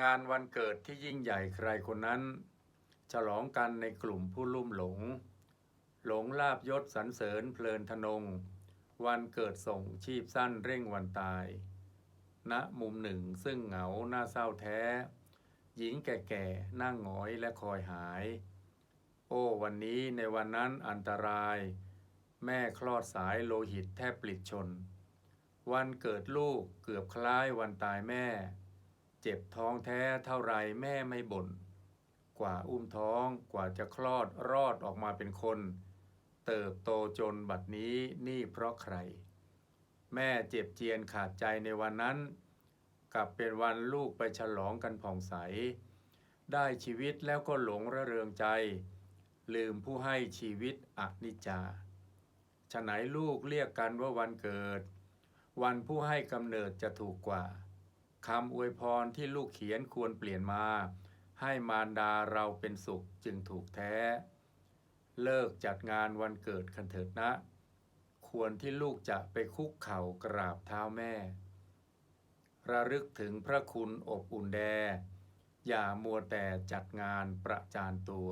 งานวันเกิดที่ยิ่งใหญ่ใครคนนั้น ฉลองกันในกลุ่มผู้ลุ่มหลง หลงลาบยศสรรเสริญเพลินทนง วันเกิดส่งชีพสั้นเร่งวันตายณมุมหนึ่งซึ่งเหงาหน้าเศร้าแท้ หญิงแก่ๆนั่งหงอยและคอยหาย โอ้วันนี้ในวันนั้นอันตราย แม่คลอดสายโลหิตแทบปลิดชน วันเกิดลูกเกือบคล้ายวันตายแม่ เจ็บท้องแท้เท่าไรแม่ไม่บ่น กว่าอุ้มท้องกว่าจะคลอดรอดออกมาเป็นคน เติบโตจนบัดนี้นี่เพราะใคร แม่เจ็บเจียนขาดใจในวันนั้น กลับเป็นวันลูกไปฉลองกันผ่องใส ได้ชีวิตแล้วก็หลงระเริงใจ ลืมผู้ให้ชีวิตอนิจจาฉะไหนลูกเรียกกันว่าวันเกิด วันผู้ให้กำเนิดจะถูกกว่า คำอวยพรที่ลูกเขียนควรเปลี่ยนมา ให้มารดาเราเป็นสุขจึงถูกแท้ เลิกจัดงานวันเกิดคันเถิดนะ ควรที่ลูกจะไปคุกเข่ากราบเท้าแม่ ระลึกถึงพระคุณอบอุ่นแด อย่ามัวแต่จัดงานประจานตัว